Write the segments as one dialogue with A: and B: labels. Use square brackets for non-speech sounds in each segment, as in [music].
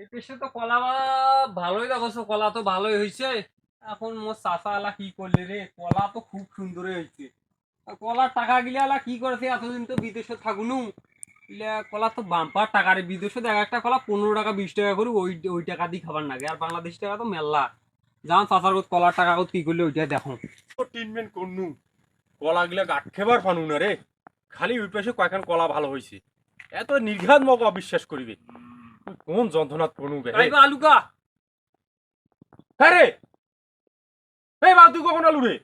A: এই তো কলা ভালোই দেখছ, কলা তো ভালোই হয়েছে এখন মোর কি করলে রে, কলা তো খুব সুন্দরই হয়েছে কলার টাকা গিলে কি করেছে, এতদিন তো বিদেশে বাম্পার বিদেশে এক একটা কলা পনেরো টাকা, বিশ টাকা ওই ওই টাকা দিয়ে খাবার আর বাংলাদেশ টাকা তো মেলা। যান কত কলার টাকা কি করলে ওইটা দেখো।
B: ট্রিটমেন্ট করনু। কলা গিলা গাঠ খেবার না রে। খালি ওই পাশে কলা ভালো হয়েছে এত নির্ঘাত মগ অবিশ্বাস করিবে। কোন যন্ত্রণাত
A: আলুকা
B: হ্যাঁ রে! এই বা তুই কখন আলু রে?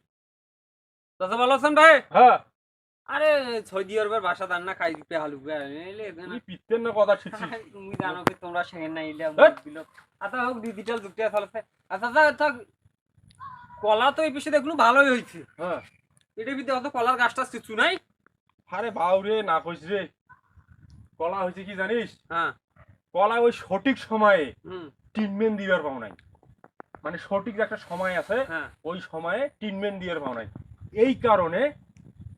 A: চাচা ভালো আছেন ভাই
B: হ্যাঁ।
A: আরে সৌদি আরবের বাসা দান না খাই দিতে হালু
B: না। কথা ঠিকছি [laughs]
A: তুমি জানো কি তোমরা সেখানে না ইলে আচ্ছা হোক ডিজিটাল যুক্তি চলছে আচ্ছা আচ্ছা কলা তো এই পিছিয়ে দেখলু ভালোই হয়েছে।
B: হ্যাঁ।
A: এটার ভিতরে অত কলার গাছটা কিছু নাই?
B: আরে বাউ রে না কইস রে। কলা হয়েছে কি জানিস?
A: হ্যাঁ।
B: কলা ওই সঠিক সময়ে ট্রিটমেন্ট দিবার পাও নাই। মানে সঠিক একটা সময় আছে
A: হ্যাঁ।
B: ওই সময়ে ট্রিটমেন্ট দিবার পাও নাই। এই কারণে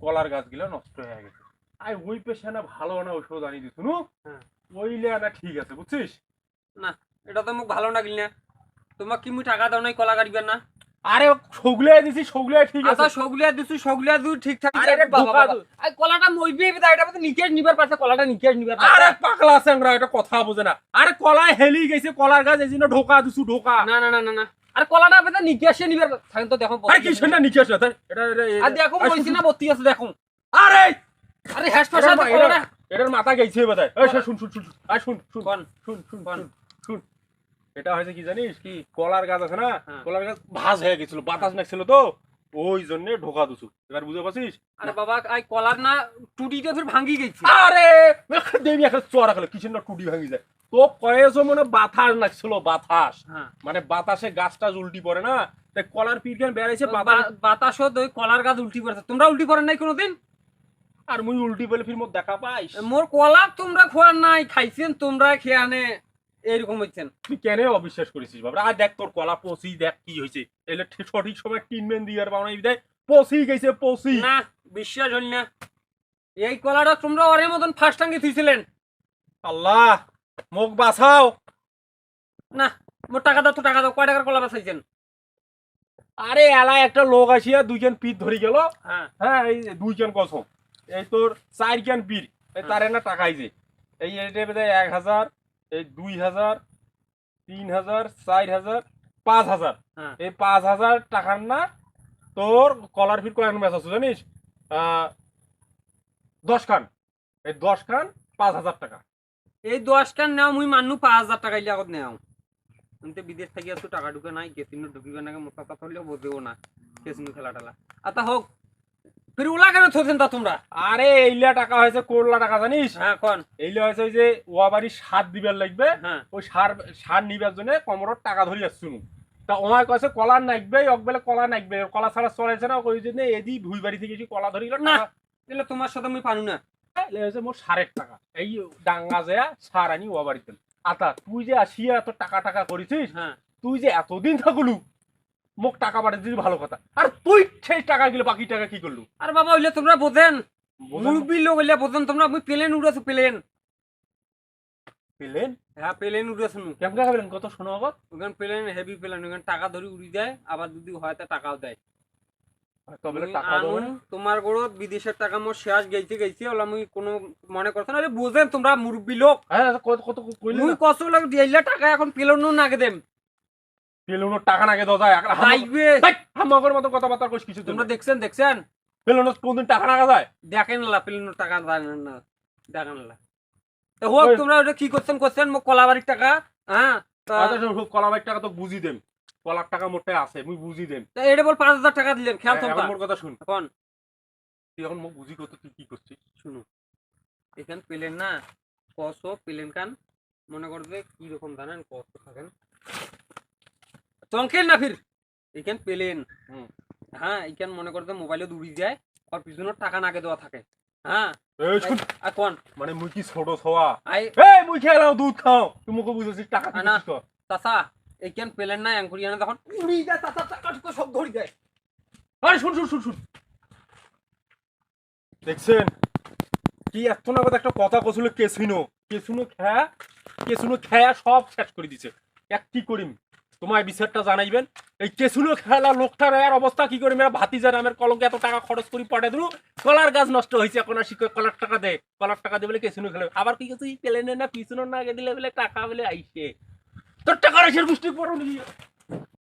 B: কলার গাছগুলো নষ্ট হয়ে গেছে। আর ওই পেশানা ভালো না ওষুধ আনি দিত নু?
A: হ্যাঁ।
B: ওইলে না ঠিক আছে বুঝছিস?
A: না এটা তো মোক ভালো লাগিল না। তোমাক কি মুই টাকা দাও নাই কলা কাটবেন না?
B: আরে সগুলাই দিছি সগুলাই ঠিক
A: আচ্ছা সগুলিয়া দিছু সগুলিয়া দু ঠিক ঠাক
B: আরে
A: বাবা। আই কলাটা মইবে এটা এটা তো নিকেশ নিবার পারছে কলাটা নিকেশ নিবার
B: আরে পাগলা স্যাংরা এটা কথা বোঝে না। আরে কলায় হেলি গেছে কলার গাছ এই জন্য ঢোকা দিছু ঢোকা।
A: না না না না না। আর কলাটা আপনি নিকেশে নিবার থাকেন তো দেখো
B: আরে কি সেটা নিকে আসে এটা
A: আর দেখো বলছি না বত্তি আছে দেখো
B: আরে!
A: আরে হ্যাশ কলাটা
B: এটার- মাথা গেছে বোধহয়। এই শুন শুন শুন শুন। শুন শুন শুন শুন শুন শুন। এটা হয়েছে কি জানিস? কি কলার গাছ আছে না?
A: হ্যাঁ।
B: কলার গাছ ভাঁজ হয়ে গেছিল বাতাস নাকছিল তো। ওই জন্য ঢোকা দুছু এবার বুঝতে পারছিস?
A: আরে বাবা আই কলার না টুটিটা ফির ভাঙ্গি গেছে।
B: আরে! দেবি একটা চড়া খেলো কিসের না টুটি ভাঙি যায়। তো কয়েছো মনে বাতাস নাকছিল বাতাস।
A: হ্যাঁ।
B: মানে বাতাসে গাছটা উল্টি পড়ে না? তাই কলার পিঠখান বেড়াইছে? বাতাস
A: ওই কলার গাছ উল্টি পড়ছে। তোমরা উল্টি করেন নাই কোনোদিন?
B: আর মুই উল্টি বলে ফির মোর দেখা পাইস।
A: মোর কলা তোমরা খোয়ার নাই খাইছেন তোমরা খেয়ে আনে এইরকম হইছেন।
B: তুই কেন অবিশ্বাস করেছিস বাবা আর দেখ তোর কলা পচি দেখ কি হয়েছে এলে সঠিক সময় ট্রিটমেন্ট দিয়ে আর পাও না বিদায় পচি গেছে পচি
A: না বিশ্বাস হল না। এই কলাটা তোমরা ওরের মতন ফার্স্ট টাঙ্গে থুইছিলেন।
B: আল্লাহ মুখ বাঁচাও।
A: না মোর টাকা দাও তো টাকা দাও কয় টাকার কলা বাঁচাইছেন?
B: আরে এলায় একটা লোক আসিয়া দুইজন পিঠ ধরে গেল।
A: হ্যাঁ।
B: হ্যাঁ এই দুইজন কসম। এই তোর চার কেন পীর এই তার না টাকাই যে এই এটা এক হাজার। এই দুই হাজার তিন হাজার চার হাজার পাঁচ হাজার।
A: হ্যাঁ।
B: এই পাঁচ হাজার টাকার না তোর কলার ফির কয়েক ম্যাচ আছে জানিস? আহ, দশ খান এই দশ খান পাঁচ হাজার টাকা।
A: এই দশ কান নেও মুই মান্নু পাঁচ হাজার টাকা ইলে আগত নেও আমি বিদেশ থেকে আসতো টাকা ঢুকে নাই কেসিনো ঢুকিবে না মোটা কথা হলেও বোঝেও না কেসিনো খেলা টেলা আচ্ছা হোক ওলা কেন থোছেন তা তোমরা?
B: আরে এইলা টাকা হয়েছে করলা টাকা জানিস?
A: হ্যাঁ কন?
B: এইলা হয়েছে ওই যে ওয়াবাড়ি সার দিবার লাগবে।
A: হ্যাঁ।
B: ওই সার সার নিবার জন্য কমরত টাকা ধরি আসছুনু তা ওমায় কয়েছে কলা নাকবে অকবেলে কলা নাকবে কলা ছাড়া চলেছে না ওই জন্য এদি ভুই বাড়ি থেকে এসে কলা ধরি
A: না। তাহলে তোমার সাথে আমি পানু না।
B: হয়েছে মোর সারের টাকা। এই ডাঙ্গা যায় সার আনি ও বাড়িতে আতা তুই যে আসিয়া এত টাকা টাকা করেছিস
A: হ্যাঁ।
B: তুই যে এতদিন থাকলু মোক টাকা দিলি ভালো কথা। আর তুই সেই টাকা গেলে বাকি টাকা কি করলু?
A: আর বাবা হইলে তোমরা বোঝেন। মুরব্বী লোক হইলে বোঝেন তোমরা আমি প্লেন উড়েছো প্লেন।
B: পেলেন?
A: হ্যাঁ প্লেন উড়েছো
B: কেমন টাকা পেলেন কত শোনো আগত
A: ওখানে প্লেন হেভি প্লেন ওখানে টাকা ধরে উড়ি দেয় আবার যদি হয় তা টাকাও দেয়? তোমার গড় বিদেশের টাকা মোর শেষ গেছে গেছে ওলা মুই কোনো মনে করছ না বোঝেন তোমরা মুরব্বী লোক।
B: হ্যাঁ কত কত কইলি
A: মুই কষ্ট লাগে দিয়াইলা টাকা এখন পেলনো নাগে দেম
B: পেলুনো টাকা নাগে
A: যাইবে
B: হামাগর মতো কথাবার্তা কইস কিছু
A: তোমরা দেখছেন দেখছেন?
B: পেলুনো কোনদিন টাকা নাগা যায়?
A: দেখেন না পেলনো টাকা জানেন না দেখেন না তো হোক তোমরা ওটা কি করছেন করছেন? মোক কলাবাড়ির টাকা হ্যাঁ? তা
B: আচ্ছা শোন, শোন, কলা টাকা তো বুঝি দেম। কলার টাকা মোটে আছে মুই বুঝি দেম।
A: তা এটা বল পাঁচ হাজার টাকা দিলেন খেয়াল
B: এখন মোর কথা শুন।
A: এখন।
B: তুই এখন মোক বুঝি কত তুই কি করছিস?
A: শুনো এখান পেলেন না কসো পেলেন কান। মনে করবে কি রকম জানেন কত থাকেন। চমকেন না ফির। এখান পেলেন। হ্যাঁ এখান মনে করতে মোবাইলে দৌড়ি যায় আর পিছনে টাকা নাগে দেওয়া থাকে। হ্যাঁ? কোন?
B: মানে মুই কি ছোট ছোয়া এই মুই খেলাও দুধ খাও? টাকা
A: না।
B: দিছিস তো
A: চাচা এইখান পেলেন না অ্যাঙ্কুরিয়ানা তখন উড়ি যায় চাচা টাকা টুকু সব ধরি যায়।
B: আরে শুন শুন শুন শুন। দেখছেন? কি এত না একটা কথা কছিল কেসিনো। কেসিনো খেয়া কেসুনো খেয়া সব শেষ করে দিছে। এক কি করিম? তোমার বিচারটা জানাইবেন। এই কেসুলো খেলা লোকটার এর অবস্থা কি করিম এরা ভাতিজা নামের কলঙ্কে এত টাকা খরচ করি পাঠে দিল। কলার গাছ নষ্ট হয়েছে এখন, আর শিক্ষক কলার টাকা দে, কলার টাকা দে বলে কেসুনো খেলে। আবার কি কিছু প্লেনে না পিছনো না আগে দিলে বলে টাকা বলে আইসে। তোর টাকা রাশের গোষ্ঠী পড়ো